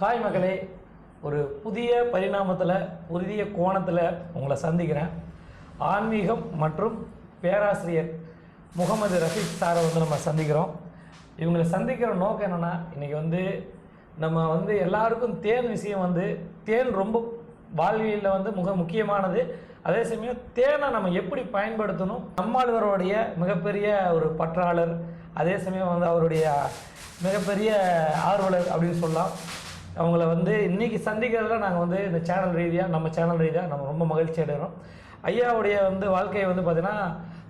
Hi மகளே. ஒரு புதிய பரிணாமத்தில் புதிய கோணத்தில் உங்களை சந்திக்கிறேன். ஆன்மீகம் மற்றும் பேராசிரியர் முகமது ரஃபீக் சாரை வந்து நம்ம சந்திக்கிறோம். இவங்களை சந்திக்கிற நோக்கம் என்னென்னா இன்றைக்கி வந்து நம்ம வந்து எல்லாருக்கும் தேன் விஷயம் வந்து தேன் ரொம்ப வாழ்வியலில் வந்து மிக முக்கியமானது. அதே சமயம் தேனை நம்ம எப்படி பயன்படுத்தணும்? நம்மாழ்வருடைய மிகப்பெரிய ஒரு பற்றாளர் அதே சமயம் வந்து அவருடைய மிகப்பெரிய ஆர்வலர் அப்படின்னு சொல்லலாம். அவங்கள வந்து இன்றைக்கி சந்திக்கிறதுல நாங்கள் வந்து இந்த சேனல் ரீதியாக நம்ம சேனல் ரீதியாக நம்ம ரொம்ப மகிழ்ச்சி அடைகிறோம் ஐயாவுடைய வந்து வாழ்க்கையை வந்து பார்த்திங்கன்னா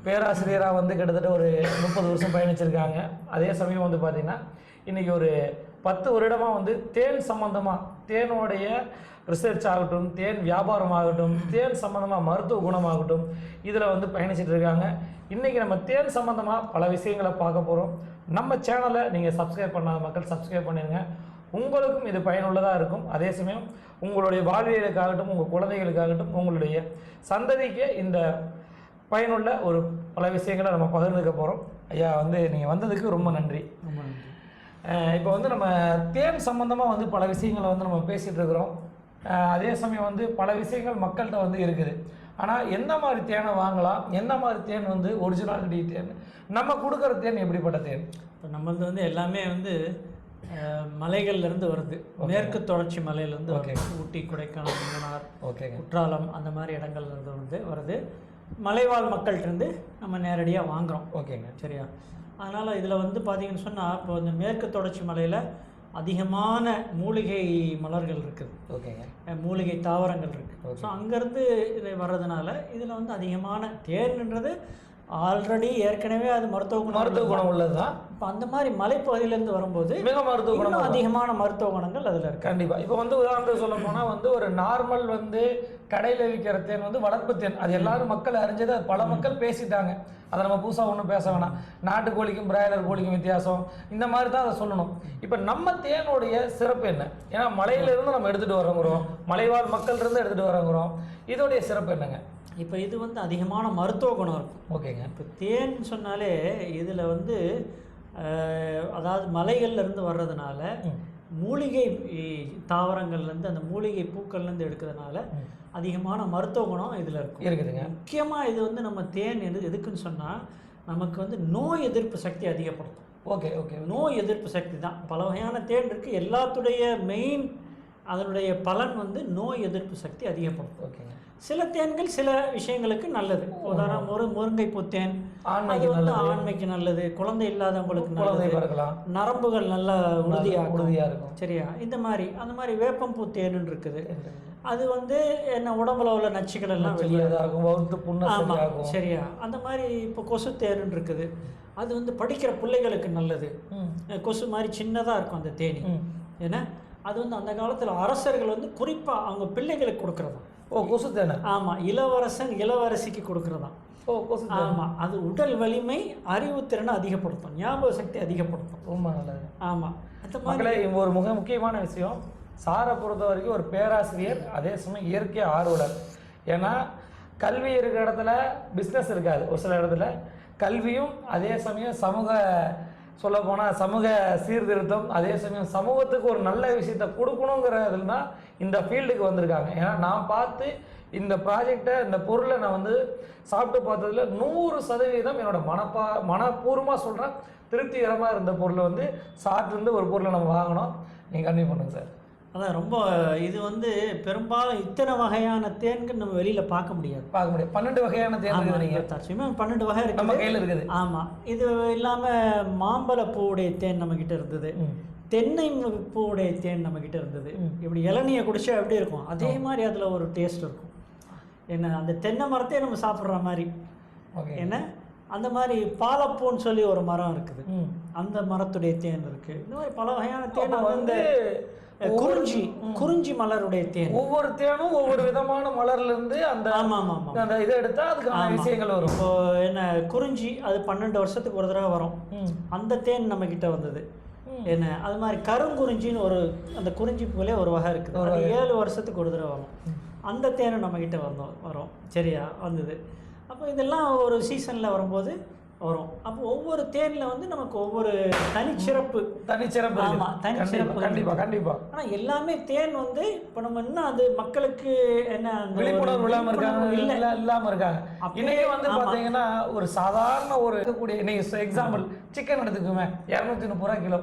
பேராசிரியராக வந்து கிட்டத்தட்ட ஒரு முப்பது வருஷம் பயணிச்சிருக்காங்க. அதே சமயம் வந்து பார்த்திங்கன்னா இன்றைக்கி ஒரு பத்து வருடமாக வந்து தேன் சம்மந்தமாக தேனுடைய ரிசர்ச் ஆகட்டும் தேன் வியாபாரம் ஆகட்டும் தேன் சம்மந்தமாக மருத்துவ குணமாகட்டும் இதில் வந்து பயணிச்சிட்டு இருக்காங்க. இன்றைக்கி நம்ம தேன் சம்மந்தமாக பல விஷயங்களை பார்க்க போகிறோம் நம்ம சேனலை நீங்கள் சப்ஸ்கிரைப் பண்ணாத மக்கள் சப்ஸ்கிரைப் பண்ணிடுங்க உங்களுக்கும் இது பயனுள்ளதாக இருக்கும். அதே சமயம் உங்களுடைய வாழ்வியலுக்காகட்டும் உங்கள் குழந்தைகளுக்காகட்டும் உங்களுடைய சந்ததிக்கு இந்த பயனுள்ள ஒரு பல விஷயங்களை நம்ம பகிர்ந்துக்க போகிறோம் ஐயா வந்து நீங்கள் வந்ததுக்கு ரொம்ப நன்றி. ரொம்ப நன்றி. இப்போ வந்து நம்ம தேன் சம்மந்தமாக வந்து பல விஷயங்களை வந்து நம்ம பேசிகிட்டு இருக்கிறோம். அதே சமயம் வந்து பல விஷயங்கள் மக்கள்கிட்ட வந்து இருக்குது. ஆனால் எந்த மாதிரி தேனை வாங்கலாம்? எந்த மாதிரி தேன் வந்து ஒரிஜினாலிட்டி தேன்? நம்ம கொடுக்குற தேன் எப்படிப்பட்ட தேன்? இப்போ நம்மளது வந்து எல்லாமே வந்து அஹ், மலைகள்ல இருந்து வருது மேற்கு தொடர்ச்சி மலையிலேருந்து வருது. ஊட்டி கொடைக்கானல் மூணார் ஓகேங்க குற்றாலம் அந்த மாதிரி இடங்கள்ல இருந்து வந்து வருது. மலைவாழ் மக்கள்கிட்ட இருந்து நம்ம நேரடியாக வாங்குறோம். ஓகேங்க சரியா? அதனால் இதில் வந்து பார்த்தீங்கன்னு சொன்னால் இப்போ இந்த மேற்கு தொடர்ச்சி மலையில் அதிகமான மூலிகை மலர்கள் இருக்குது. ஓகேங்க மூலிகை தாவரங்கள் இருக்குது ஸோ அங்கேருந்து இது வர்றதுனால இதில் வந்து அதிகமான தேன்ன்றது ஆல்ரெடி ஏற்கனவே அது மருத்துவ குணம் மருத்துவ குணம் உள்ளது? தான் இப்போ அந்த மாதிரி மலைப்பகுதியிலேருந்து வரும்போது மிக மருத்துவ குணம் அதிகமான மருத்துவ குணங்கள் அதில் இருக்கு. கண்டிப்பா. இப்போ வந்து உதாரணத்துக்கு சொல்ல போனா வந்து ஒரு நார்மல் வந்து கடையில் விற்கிற தேன் வந்து வளர்ப்பு தேன். அது எல்லாரும் மக்கள் அறிஞ்சது அது பல மக்கள் பேசிட்டாங்க. அதை நம்ம புதுசாக ஒன்றும் பேச வேணாம். நாட்டுக்கோழிக்கும் பிராய்லர் கோழிக்கும் வித்தியாசம். இந்த மாதிரி தான் அதை சொல்லணும். இப்போ நம்ம தேனுடைய சிறப்பு என்ன? ஏன்னா மலையிலிருந்து நம்ம எடுத்துகிட்டு வரோங்கிறோம். மலைவாழ் மக்கள் இருந்து எடுத்துகிட்டு வரோங்கிறோம். இதோடைய சிறப்பு என்னங்க? இப்போ இது வந்து அதிகமான மருத்துவ குணம் இருக்கும் ஓகேங்க. இப்போ தேன் சொன்னாலே இதில் வந்து அதாவது மலைகள்ல இருந்து வர்றதுனால. மூலிகை தாவரங்கள்லேருந்து அந்த மூலிகை பூக்கள்லேருந்து எடுக்கிறதுனால. அதிகமான மருத்துவ குணம் இதில் இருக்கும். இருக்குதுங்க. முக்கியமாக இது வந்து நம்ம தேன் எது எதுக்குன்னு சொன்னால் நமக்கு வந்து நோய் எதிர்ப்பு சக்தி அதிகப்படுத்தும். ஓகே ஓகே நோய் எதிர்ப்பு சக்தி தான். பல வகையான தேன் இருக்குது எல்லாத்துடைய மெயின் அதனுடைய பலன் வந்து நோய் எதிர்ப்பு சக்தி அதிகப்படுத்தும் ஓகேங்க சில தேன்கள் சில விஷயங்களுக்கு நல்லது. உதாரணம் ஒரு முருங்கைப்பூ தேன் ஆண்மைக்கு அது வந்து. ஆண்மைக்கு நல்லது. குழந்தை இல்லாதவங்களுக்கு நல்லது. நரம்புகள் நல்லா உறுதியாகும். உறுதியா இருக்கும். சரியா? இந்த மாதிரி அந்த மாதிரி வேப்பம்பூ தேனுன்னு இருக்குது. அது வந்து என்ன உடம்புல உள்ள நச்சுக்கள் எல்லாம் வெளியே வெளியேதாகும் வகுத்து புண்ணு ஆமாம் சரியா? அந்த மாதிரி இப்போ கொசு தேனுன்னு இருக்குது. அது வந்து படிக்கிற பிள்ளைகளுக்கு நல்லது. கொசு மாதிரி சின்னதாக இருக்கும் அந்த தேனி. ஏன்னா அது வந்து அந்த காலத்தில் அரசர்கள் வந்து குறிப்பாக அவங்க பிள்ளைகளுக்கு கொடுக்குறதாம் ஓ கொசு தேனை ஆமாம் இளவரசன் இளவரசிக்கு கொடுக்குறதாம் ஓ கொசு ஆமாம் அது உடல் வலிமை அறிவுத்திறனை அதிகப்படுத்தும் ஞாபக சக்தி அதிகப்படுத்தும். ரொம்ப நல்லது. ஆமாம் அந்த மாதிரி ஒரு மிக முக்கியமான விஷயம். சாரை பொறுத்த வரைக்கும் ஒரு பேராசிரியர் அதே சமயம் இயற்கை ஆர்வலர். ஏன்னா கல்வி இருக்கிற இடத்துல பிஸ்னஸ் இருக்காது. ஒரு சில இடத்துல கல்வியும் அதே சமயம் சமூக சொல்லப்போனால் சமூக சீர்திருத்தம் அதே சமயம் சமூகத்துக்கு ஒரு நல்ல விஷயத்தை கொடுக்கணுங்கிறதுல தான் இந்த ஃபீல்டுக்கு வந்திருக்காங்க. ஏன்னா நான் பார்த்து இந்த ப்ராஜெக்டை இந்த பொருளை நான் வந்து சாப்பிட்டு பார்த்ததுல நூறு சதவீதம் என்னோட மனப்பா மனப்பூர்வமாக சொல்கிறேன் திருப்திகரமாக இருந்த பொருளை வந்து சாப்பிட்டு ஒரு பொருளை நம்ம வாங்கினோம் நீங்கள் கண்டிப்பாக பண்ணுங்கள் சார். அதான் ரொம்ப இது வந்து பெரும்பாலும் இத்தனை வகையான தேன்கள் நம்ம வெளியில் பார்க்க முடியாது. பார்க்க முடியும் பன்னெண்டு வகையான தேன் இருக்குது தற்சமயம் பன்னெண்டு வகை நம்ம இருக்குது கையில் இருக்குது. ஆமாம் இது இல்லாமல் மாம்பழ பூவுடைய தேன் நம்மக்கிட்ட இருந்தது. தென்னை பூவுடைய தேன் நம்மக்கிட்ட இருந்தது. இப்படி இளநியை குடிச்சா எப்படி இருக்கும்? அதே மாதிரி அதில் ஒரு டேஸ்ட் இருக்கும். என்ன அந்த தென்னை மரத்தையே நம்ம சாப்பிட்ற மாதிரி. என்ன? அந்த மாதிரி பாலப்பூன்னு சொல்லி ஒரு மரம் இருக்குது. அந்த மரத்துடைய தேன் இருக்கு. இந்த மாதிரி பல வகையான தேன் வந்து குறிஞ்சி குறிஞ்சி மலருடைய தேன். ஒவ்வொரு தேனும் ஒவ்வொரு விதமான மலர்ல இருந்து அந்த ஆமாம் ஆமாம் அந்த இதை எடுத்தா அதுக்கான விஷயங்கள் வரும். இப்போ என்ன குறிஞ்சி அது பன்னெண்டு வருஷத்துக்கு ஒரு தடவை வரும். அந்த தேன் நம்ம கிட்ட வந்தது. என்ன அது மாதிரி கருங்குறிஞ்சின்னு ஒரு அந்த குறிஞ்சி பூவிலே ஒரு வகை இருக்குது. அது ஏழு வருஷத்துக்கு ஒரு தடவை வரும். அந்த தேனும் நம்ம கிட்ட வந்தோம் வரும். சரியா? வந்தது. அப்போ இதெல்லாம் ஒரு சீசனில் வரும்போது வரும். அப்போ ஒவ்வொரு தேனில் வந்து நமக்கு ஒவ்வொரு தனிச்சிறப்பு. தனிச்சிறப்பு ஆமா, இருக்குது. தனிச்சிறப்பு கண்டிப்பா கண்டிப்பா கண்டிப்பா. ஆனால் எல்லாமே தேன் வந்து இப்போ நம்ம இன்னும் அது மக்களுக்கு என்ன விழிப்புணர்வு இல்லாம இருக்காங்க இல்ல. இல்லை இல்லாம இருக்காங்க. இன்னைக்கு வந்து ஆமா. பாத்தீங்கன்னா ஒரு சாதாரண ஒரு இருக்கக்கூடிய இன்னைக்கு எக்ஸாம்பிள் சிக்கன் எடுத்துக்குமே இரநூத்தி முப்பது ரூபா கிலோ.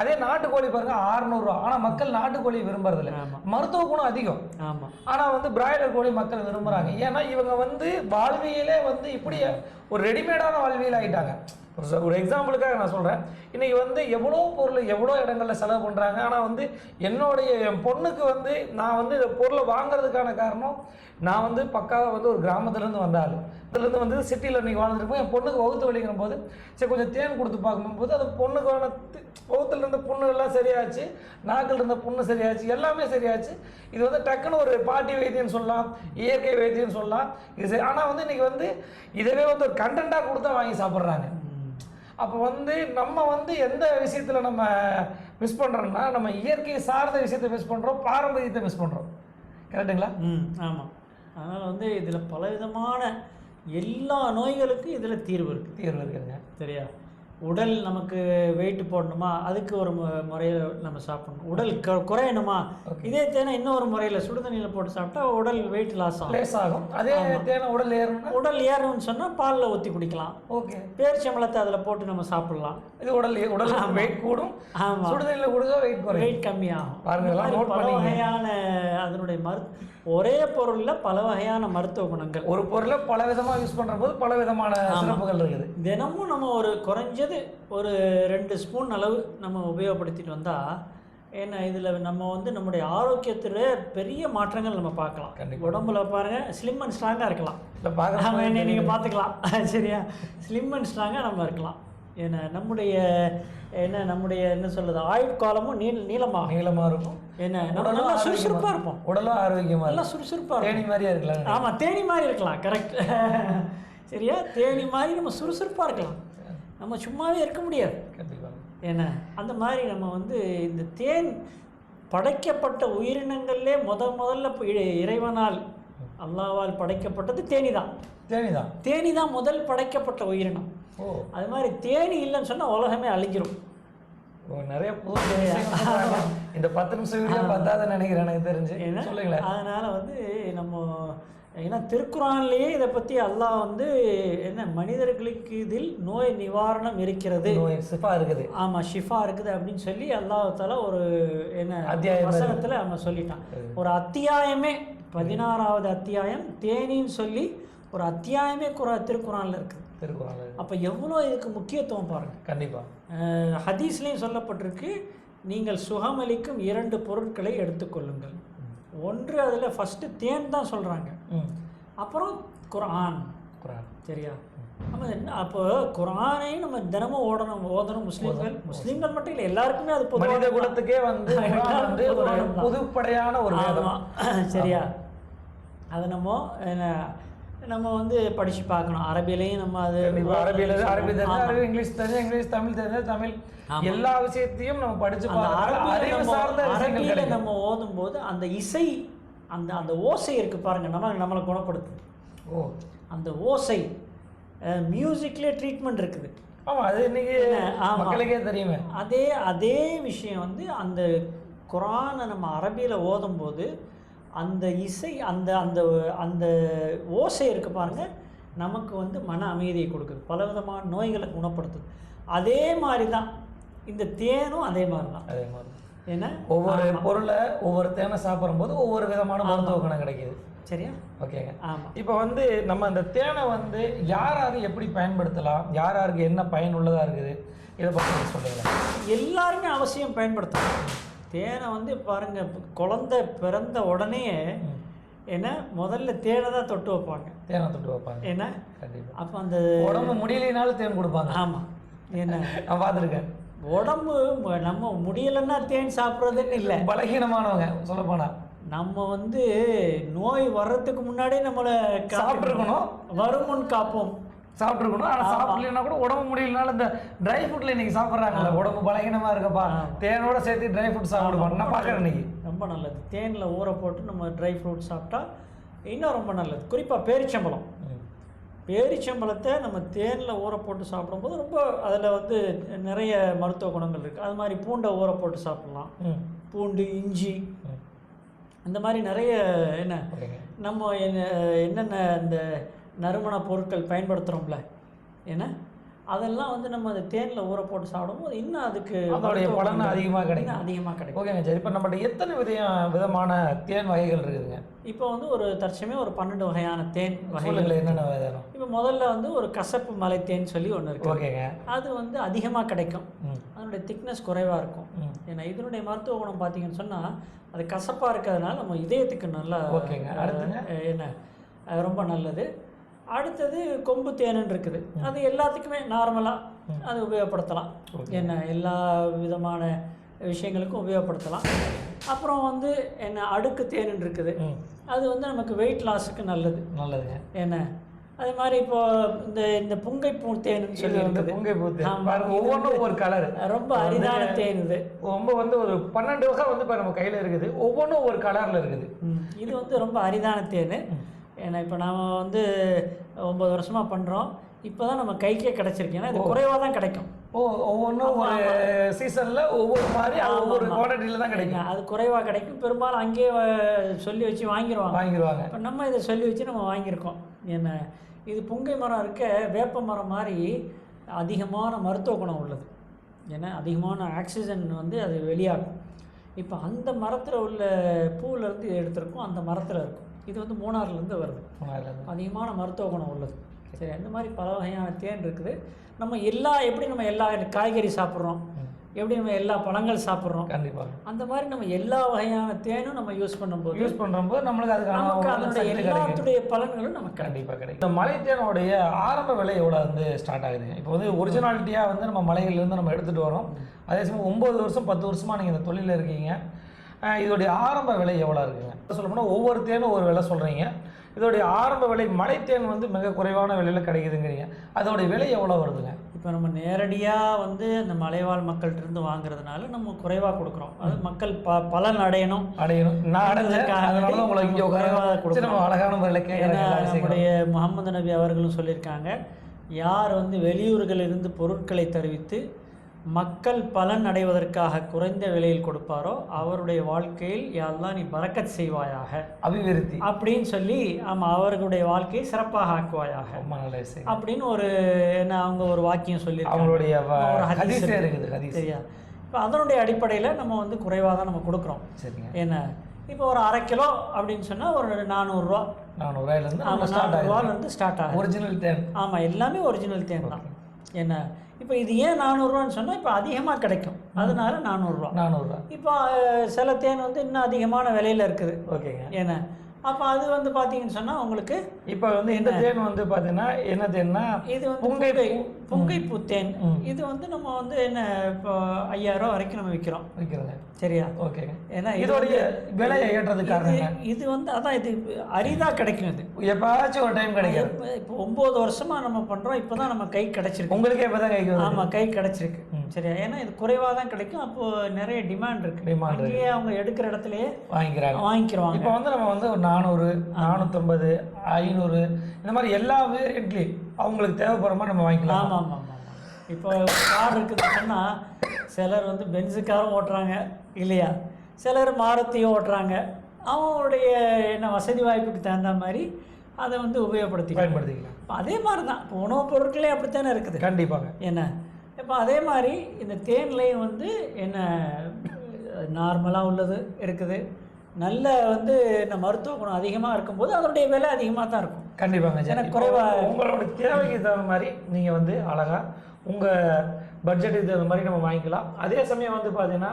அதே நாட்டுக்கோழி பாருங்க 600 ரூபா. ஆனா மக்கள் நாட்டுக்கோழி விரும்புறது இல்ல ஆமா. மருத்துவ குணம் அதிகம். ஆமாம் ஆனா வந்து பிராய்லர் கோழி மக்கள் விரும்புறாங்க. ஏன்னா இவங்க வந்து வாழ்வியலே வந்து இப்படி ஒரு ரெடிமேடான வாழ்வியல் ஆகிட்டாங்க ஒரு ஒரு எக்ஸாம்பிளுக்காக நான் சொல்கிறேன் இன்றைக்கி வந்து எவ்வளோ பொருள் எவ்வளோ இடங்களில் செலவு பண்ணுறாங்க ஆனால் வந்து என்னுடைய என் பொண்ணுக்கு வந்து நான் வந்து இந்த பொருளை வாங்குறதுக்கான காரணம் நான் வந்து பக்காவாக வந்து ஒரு கிராமத்துலேருந்து வந்த இதுலேருந்து வந்து சிட்டியில் இன்றைக்கி வாழ்ந்துருப்போம் என் பொண்ணுக்கு வகுத்து வலிக்கிற போது சரி கொஞ்சம் தேன் கொடுத்து பார்க்கும்போது அது பொண்ணுக்கான வகுத்தில் இருந்த புண்ணு எல்லாம் சரியாச்சு நாக்கில் இருந்த புண்ணு சரியாச்சு எல்லாமே சரியாச்சு. இது வந்து டக்குன்னு ஒரு பாட்டி வைத்தியம் சொல்லலாம் இயற்கை வைத்தியம் சொல்லலாம். இது சரி ஆனால் வந்து இன்றைக்கி வந்து இதவே வந்து ஒரு கண்டென்ட்டாக கொடுத்தா வாங்கி சாப்பிட்றாங்க. அப்போ வந்து நம்ம வந்து எந்த விஷயத்தில் நம்ம மிஸ் பண்ணுறோம்னா நம்ம இயற்கையை சார்ந்த விஷயத்தை மிஸ் பண்ணுறோம் பாரம்பரியத்தை மிஸ் பண்ணுறோம் கரெக்டுங்களா ம் ஆமாம் அதனால் வந்து இதில் பலவிதமான எல்லா நோய்களுக்கும் இதில் தீர்வு இருக்குது தீர்வு இருக்குதுங்க சரியா? உடல் நமக்கு வெயிட் போடணுமா? அதுக்கு ஒரு முறையில் நம்ம சாப்பிடணும். உடல் கு- குறையணுமா? இதே தேனை இன்னொரு முறையில் சுடுதண்ணியில் போட்டு சாப்பிட்டா உடல் வெயிட் லாஸ் ஆகும். லேஸ் ஆகும். அதே தேனை உடல் ஏறணும்னா? உடல் ஏறணும்னு சொன்னால் பாலில் ஊற்றி குடிக்கலாம். ஓகே பேரிச்சம்பளத்தை அதில் போட்டு நம்ம சாப்பிடலாம். இது உடல் உடல் வெயிட் கூடும். ஆமாம் சுடுதண்ணியில் கொடுக்க வெயிட் குறையும். வெயிட் கம்மியாகும். பாருங்க, இந்த இதெல்லாம் மாதிரி note பல. வகையான அதனுடைய மரு ஒரே பொருளில் பல வகையான மருத்துவ குணங்கள். ஒரு பொருளை பல விதமா யூஸ் பண்ற போது பல விதமான சிறப்புகள் இருக்குது. தினமும் நம்ம ஒரு குறைஞ்சது ஒரு ரெண்டு ஸ்பூன் அளவு நம்ம உபயோகப்படுத்திட்டு வந்தால் ஏன்னா இதில் நம்ம வந்து நம்முடைய ஆரோக்கியத்தில் பெரிய மாற்றங்கள் நம்ம பார்க்கலாம். கண்டிப்பா. உடம்புல பாருங்கள் ஸ்லிம் அண்ட் ஸ்ட்ராங்காக இருக்கலாம். இல்லை என்ன நீங்கள் பார்த்துக்கலாம். சரியா? ஸ்லிம் அண்ட் ஸ்ட்ராங்காக நம்ம இருக்கலாம். ஏன்னா நம்முடைய என்ன நம்முடைய என்ன சொல்றது ஆயுட்காலமும் நீள் நீளமாகும். நீளமா இருக்கும். என்ன நம்ம நல்லா சுறுசுறுப்பாக இருப்போம். உடலும் ஆரோக்கியமா நல்லா சுறுசுறுப்பாக தேனி மாதிரியா இருக்கலாம். ஆமாம் தேனி மாதிரி இருக்கலாம். கரெக்ட் சரியா? தேனி மாதிரி நம்ம சுறுசுறுப்பாக இருக்கலாம். நம்ம சும்மாவே இருக்க முடியாது. என்ன அந்த மாதிரி நம்ம வந்து இந்த தேன் படைக்கப்பட்ட உயிரினங்கள்லே முத முதல்ல இறைவனால் அல்லாவால் படைக்கப்பட்டது தேனி தான் தேனி தான் தேனி தான் முதல் படைக்கப்பட்ட உயிரினம். ஓ. அது மாதிரி தேனி இல்லைன்னு சொன்னால் உலகமே அழிஞ்சிரும். நிறைய புது. இந்த பத்து நிமிஷம் பத்தாதுன்னு நினைக்கிறேன் எனக்கு தெரிஞ்சு. சொல்லுங்களேன். அதனால் வந்து நம்ம ஏன்னா திருக்குறான்லேயே இதை பற்றி அல்லாஹ் வந்து என்ன மனிதர்களுக்கு இதில் நோய் நிவாரணம் இருக்கிறது. நோய் சிப்பா இருக்குது. ஆமாம் ஷிஃபா இருக்குது அப்படின்னு சொல்லி அல்லாஹால ஒரு என்ன அத்தியாயம் வசனத்தில் அவன் சொல்லிட்டான். ஒரு அத்தியாயமே பதினாறாவது அத்தியாயம் தேனின்னு சொல்லி ஒரு அத்தியாயமே குரா திருக்குறானில் இருக்குது. திருக்குறள் அப்போ எவ்வளோ இதுக்கு முக்கியத்துவம் பாருங்கள் கண்டிப்பா. அஹ் ஹதீஸ்லேயும் சொல்லப்பட்டிருக்கு நீங்கள் சுகமளிக்கும் இரண்டு பொருட்களை எடுத்துக்கொள்ளுங்கள். ஒன்று அதில் ஃபஸ்ட்டு தேன் தான் சொல்கிறாங்க அப்புறம் குர்ஆன். குரான் சரியா? நம்ம என்ன அப்போ குர்ஆனையும் நம்ம தினமும் ஓடணும் ஓதணும் முஸ்லீம்கள். முஸ்லீம்கள் மட்டும் இல்லை எல்லாருக்குமே அது மனித பொதுவாக குலத்துக்கே வந்து குரான். பொதுப்படையான ஒரு சரியா? அதை நம்ம என்ன, நம்ம வந்து படித்து பார்க்கணும். அரபிலையும் நம்ம அது அரபியில அரபி தெரிஞ்சா. அரபி இங்கிலீஷ் தெரிஞ்சா இங்கிலீஷ் தமிழ் தெரிஞ்சா தமிழ். எல்லா விஷயத்தையும் நம்ம பார்த்தா அரபியில நம்ம நம்ம ஓதும்போது அந்த இசை அந்த அந்த ஓசை இருக்கு பாருங்க. நம்ம நம்மளை குணப்படுத்துது. ஓ. அந்த ஓசை மியூசிக்லேயே ட்ரீட்மெண்ட் இருக்குது. ஆமா அது ஆமா. மக்களுக்கே தெரியுமே. அதே அதே விஷயம் வந்து அந்த குரானை நம்ம அரபியில் ஓதும்போது அந்த இசை அந்த அந்த அந்த ஓசை இருக்கு பாருங்க நமக்கு வந்து மன அமைதியை கொடுக்குது. பலவிதமான நோய்களை குணப்படுத்துது. அதே மாதிரி தான் இந்த தேனும் அதே மாதிரி தான் அதே மாதிரி ஏன்னா ஒவ்வொரு பொருளை ஒவ்வொரு தேனை சாப்பிடும்போது ஒவ்வொரு விதமான மருத்துவ குணம் கிடைக்குது. சரியா? ஓகேங்க. ஆமாம் இப்போ வந்து நம்ம அந்த தேனை வந்து யார் யார் எப்படி பயன்படுத்தலாம்? யார் யாருக்கு என்ன பயனுள்ளதா இருக்குது? இதை பற்றி சொல்லுங்களேன். எல்லாருமே அவசியம் பயன்படுத்தணும் தேனை வந்து பாருங்க குழந்தை பிறந்த உடனே என்ன முதல்ல தேனை தான் தொட்டு வைப்பாங்க. தேனை தொட்டு வைப்பாங்க. கண்டிப்பா. அப்போ அந்த உடம்பு முடியலைனாலும் தேன் கொடுப்பாங்க. ஆமாம் என்ன? நான் பார்த்துருக்கேன். உடம்பு நம்ம முடியலைன்னா தேன் சாப்பிட்றதுன்னு இல்லை. பலகீனமானவங்க சொல்ல போனா நம்ம வந்து நோய் வர்றதுக்கு முன்னாடியே நம்மளை. சாப்பிட்ருக்கணும். வருமுன் காப்போம். சாப்பிட்ருக்கணும் ஆனால் சாப்பிடலைன்னா கூட உடம்பு முடியலனாலும் இந்த ட்ரை ஃப்ரூட்ல இன்னைக்கு சாப்பிட்றாங்கல்ல உடம்பு பலகீனமா இருக்கப்பா. தேனோட சேர்த்து ட்ரை ஃப்ரூட் சாப்பிடுவாங்க நான் பார்க்குறேன் இன்னைக்கு. ரொம்ப நல்லது. தேனில் ஊற போட்டு நம்ம ட்ரை ஃப்ரூட் சாப்பிட்டா இன்னும் ரொம்ப நல்லது. குறிப்பாக பேரிச்சம்பழம். பேரிச்சம்பழத்தை நம்ம தேனில் ஊற போட்டு சாப்பிடும்போது ரொம்ப அதில் வந்து நிறைய மருத்துவ குணங்கள் இருக்குது அது மாதிரி பூண்டை ஊற போட்டு சாப்பிட்லாம். பூண்டு இஞ்சி. இந்த மாதிரி நிறைய என்ன நம்ம என்ன- என்னென்ன இந்த நறுமண பொருட்கள் பயன்படுத்துகிறோம்ல என்ன? அதெல்லாம் வந்து நம்ம அந்த தேனில் ஊற போட்டு சாப்பிடும்போது இன்னும் அதுக்கு அதோடைய பலன் அதிகமாக கிடைக்கும். அதிகமாக கிடைக்கும். ஓகேங்க சரி. இப்போ நம்மகிட்ட எத்தனை வித விதமான தேன் வகைகள் இருக்குதுங்க? இப்போ வந்து ஒரு தற்சமயம் ஒரு பன்னெண்டு வகையான தேன் வகைகள் என்னென்ன இப்போ முதல்ல வந்து ஒரு கசப்பு மலை தேன் சொல்லி ஒன்று இருக்கு. ஓகேங்க. அது வந்து அதிகமாக கிடைக்கும். அதனுடைய திக்னஸ் குறைவாக இருக்கும். ஏன்னா இதனுடைய மருத்துவ குணம் பார்த்தீங்கன்னு சொன்னால் அது கசப்பாக இருக்கிறதுனால நம்ம இதயத்துக்கு நல்லா ஓகேங்க. என்ன ரொம்ப நல்லது. அடுத்தது கொம்பு தேனுன்னு இருக்குது. அது எல்லாத்துக்குமே நார்மலாக அது உபயோகப்படுத்தலாம். என்ன எல்லா விதமான விஷயங்களுக்கும் உபயோகப்படுத்தலாம். அப்புறம் வந்து என்ன அடுக்கு தேனுன்னு இருக்குது. அது வந்து நமக்கு வெயிட் லாஸுக்கு நல்லது. நல்லதுங்க. என்ன அதே மாதிரி இப்போ இந்த இந்த புங்கை பூ இது சொல்லி இருக்குது. பொங்கை இது ஒவ்வொன்றும் ஒவ்வொரு கலர் ரொம்ப அரிதான தேன் இது. ரொம்ப வந்து ஒரு பன்னெண்டு வகை வந்து இப்போ நம்ம கையில் இருக்குது. ஒவ்வொன்றும் ஒரு கலரில் இருக்குது. இது வந்து ரொம்ப அரிதான தேன். ஏன்னா இப்போ நாம் வந்து ஒம்பது வருஷமாக பண்ணுறோம் இப்போ தான் நம்ம கைக்கே கிடச்சிருக்கு. ஏன்னா இது குறைவாக தான் கிடைக்கும். ஓ ஒவ்வொன்றும் ஒரு சீசனில் ஒவ்வொரு மாதிரி ஒவ்வொரு ஆமா. குவான்டிட்டியில் தான் கிடைக்கும். அது குறைவாக கிடைக்கும். பெரும்பாலும் அங்கேயே சொல்லி வச்சு வாங்கிடுவாங்க வாங்கிடுவாங்க இப்போ நம்ம இதை சொல்லி வச்சு நம்ம வாங்கியிருக்கோம். என்ன இது புங்கை மரம் இருக்க வேப்ப மரம் மாதிரி அதிகமான மருத்துவ குணம் உள்ளது. ஏன்னா அதிகமான ஆக்சிஜன் வந்து அது வெளியாகும். இப்போ அந்த மரத்தில் உள்ள பூவிலேருந்து இது எடுத்திருக்கோம் அந்த மரத்தில் இருக்கும். இது வந்து மூணாறுலேருந்து வருது. அதிகமான மருத்துவ குணம் உள்ளது. சரி அந்த மாதிரி பல வகையான தேன் இருக்குது. நம்ம எல்லா எப்படி நம்ம எல்லா காய்கறி சாப்பிட்றோம். எப்படி நம்ம எல்லா பழங்கள் சாப்பிட்றோம்? கண்டிப்பாக அந்த மாதிரி நம்ம எல்லா வகையான தேனும் நம்ம யூஸ் பண்ணும்போது யூஸ் பண்ணும்போது நம்மளுக்கு அதுக்கான நமக்கு அதனுடைய எல்லாத்துடைய பலன்களும் நமக்கு கண்டிப்பாக கிடைக்கும். இந்த மலைத்தேனோடைய ஆரம்ப விலை எவ்வளோ வந்து ஸ்டார்ட் ஆகுதுங்க இப்போ வந்து ஒரிஜினாலிட்டியாக வந்து நம்ம மலைகள்லேருந்து நம்ம எடுத்துகிட்டு வரோம். அதே சமயம் ஒம்பது வருஷம் பத்து வருஷமாக நீங்கள் இந்த தொழிலில் இருக்கீங்க. இதோடைய ஆரம்ப விலை எவ்வளோ இருக்குங்க சொல்ல போனால் ஒவ்வொரு தேனும் ஒரு விலை சொல்கிறீங்க இதோடைய ஆரம்ப விலை மலைத்தேன் வந்து மிக குறைவான விலையில் கிடைக்குதுங்கிறீங்க. அதோடைய விலை எவ்வளோ வருதுங்க? இப்போ நம்ம நேரடியாக வந்து அந்த மலைவாழ் மக்கள்கிட்ட இருந்து வாங்குறதுனால நம்ம குறைவாக கொடுக்குறோம். அது மக்கள் ப பலன் அடையணும். அடையணும். நான் அடைஞ்சேன். அதற்காக அதனால தான் உங்களை இங்கே குறைவாக கொடுக்கணும். அழகான முறையில் ஏன்னா நம்முடைய முகமது நபி அவர்களும் சொல்லியிருக்காங்க யார் வந்து வெளியூர்களிலிருந்து பொருட்களை தெரிவித்து மக்கள் பலன் அடைவதற்காக குறைந்த விலையில் கொடுப்பாரோ அவருடைய வாழ்க்கையில் யாரெல்லாம் நீ பறக்கத் செய்வாயாக அபிவிருத்தி. அப்படின்னு சொல்லி ஆமாம் அவர்களுடைய வாழ்க்கையை சிறப்பாக ஆக்குவாயாக அப்படின்னு ஒரு என்ன அவங்க ஒரு வாக்கியம் சொல்லியிருக்காங்க. அவங்களுடைய. இருக்குது சரியா? இப்போ அதனுடைய அடிப்படையில் நம்ம வந்து குறைவாக தான் நம்ம கொடுக்குறோம். சரிங்க. என்ன? இப்போ ஒரு அரை கிலோ அப்படின்னு சொன்னால் ஒரு நானூறுரூவா. நானூறுரூவாயிலேருந்து ஆமாம் நானூறுரூவாலேருந்து ஸ்டார்ட் ஆகுது. ஒரிஜினல் தேன். ஆமாம் எல்லாமே ஒரிஜினல் தேன் தான். என்ன? இப்போ இது ஏன் நானூறுரூவான்னு சொன்னால் இப்போ அதிகமாக கிடைக்கும். அதனால நானூறுரூவா நானூறுரூவா இப்போ சில தேன் வந்து இன்னும் அதிகமான விலையில் இருக்குது. ஓகேங்க. ஏன்னா அப்போ அது வந்து பார்த்தீங்கன்னு சொன்னால் உங்களுக்கு இப்போ வந்து இந்த தேன் வந்து பார்த்தீங்கன்னா என்ன தேன்னா இது வந்து புங்கை புங்கை பூ. புங்கைப்பூ தேன். ம். இது வந்து நம்ம வந்து என்ன இப்போ ஐயாயிரம் வரைக்கும் நம்ம விற்கிறோம் வைக்கிறேங்க. சரியா? ஓகேங்க ஏன்னா இது இதோடைய விலையை ஏற்றதுக்கு காரணம் இது வந்து அதான் இது அரிதாக கிடைக்கும் இது. எப்பயாச்சும் ஒரு டைம் கிடைக்காது இப்போ ஒம்பது வருஷமாக நம்ம பண்ணுறோம் இப்போ தான் நம்ம கை கிடச்சிருக்கு. உங்களுக்கே இப்போ தான் வருது. ஆமாம் கை கிடச்சிருக்கு. சரியா? ஏன்னா இது குறைவாக தான் கிடைக்கும். அப்போது நிறைய டிமாண்ட் இருக்கு. Demand இருக்கு. அங்கேயே அவங்க எடுக்கிற இடத்துலயே வாங்கிக்கிறாங்க. வாங்கிக்கிறவாங்க இப்போ வந்து நம்ம வந்து ஒரு நானூறு நானூற்றம்பது ஐநூறு இந்த மாதிரி எல்லா வேரியண்ட்லேயும் அவங்களுக்கு தேவைப்படுற மாதிரி நம்ம வாங்கிக்கலாம். ஆமாம் ஆமாம் ஆமாம் இப்போ கார் இருக்குதுன்னு சிலர் வந்து பென்ஸு காரும் ஓட்டுறாங்க இல்லையா? சிலர் மாருதியும் ஓட்டுறாங்க. அவங்களுடைய என்ன வசதி வாய்ப்புக்கு தகுந்த மாதிரி அதை வந்து உபயோகப்படுத்திக்கலாம். பயன்படுத்திக்கலாம். அதே மாதிரி தான் இப்போ உணவுப் பொருட்களே அப்படித்தானே இருக்குது? கண்டிப்பாங்க. என்ன? இப்போ அதே மாதிரி இந்த தேன்லேயும் வந்து என்ன நார்மலாக உள்ளது இருக்குது. நல்ல வந்து இந்த மருத்துவ குணம் அதிகமாக இருக்கும்போது அதனுடைய விலை அதிகமாக தான் இருக்கும். கண்டிப்பாங்க. எனக்கு இப்போ குறைவா- உங்களோட தேவைக்கு தகுந்த மாதிரி நீங்கள் வந்து அழகா உங்கள் பட்ஜெட்டுக்கு தகுந்த மாதிரி நம்ம வாங்கிக்கலாம். அதே சமயம் வந்து பார்த்தீங்கன்னா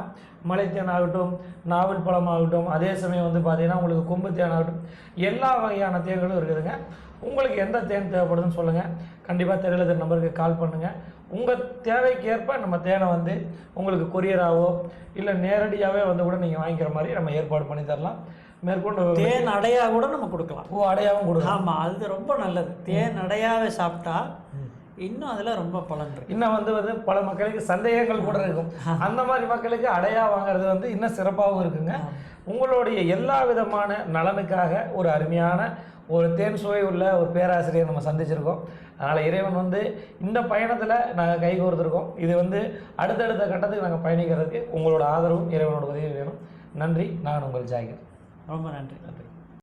மலைத்தேன் ஆகட்டும் நாவல் பழம் ஆகட்டும் அதே சமயம் வந்து பார்த்தீங்கன்னா உங்களுக்கு கொம்பு தேன் ஆகட்டும் எல்லா வகையான தேன்களும் இருக்குதுங்க. உங்களுக்கு எந்த தேன் தேவைப்படுதுன்னு சொல்லுங்கள் கண்டிப்பாக தெரியல நம்பருக்கு கால் பண்ணுங்கள் உங்கள் தேவைக்கு ஏற்ப நம்ம தேனை வந்து உங்களுக்கு கொரியராகவோ இல்லை நேரடியாகவே வந்து கூட நீங்கள் வாங்கிக்கிற மாதிரி நம்ம ஏற்பாடு பண்ணி தரலாம். மேற்கொண்டு தேன் அடையாக கூட நம்ம கொடுக்கலாம். பூ அடையாகவும் கொடுக்கலாம். ஆமாம் அது ரொம்ப நல்லது. தேன் அடையாவே சாப்பிட்டா இன்னும் அதில் ரொம்ப பலன் இருக்கு. இன்னும் வந்து வந்து பல மக்களுக்கு சந்தேகங்கள் கூட இருக்கும். அந்த மாதிரி மக்களுக்கு அடையா வாங்குறது வந்து இன்னும் சிறப்பாகவும் இருக்குங்க. உங்களுடைய எல்லா விதமான நலனுக்காக ஒரு அருமையான ஒரு தேன் சுவை உள்ள ஒரு பேராசிரியர் நம்ம சந்திச்சிருக்கோம். அதனால் இறைவன் வந்து இந்த பயணத்தில் நாங்கள் கை கோர்த்துருக்கோம். இது வந்து அடுத்தடுத்த கட்டத்துக்கு நாங்கள் பயணிக்கிறதுக்கு உங்களோட ஆதரவும் இறைவனோட உதவி வேணும். நன்றி. நான் உங்கள் ஜாகிர். ரொம்ப நன்றி நன்றி.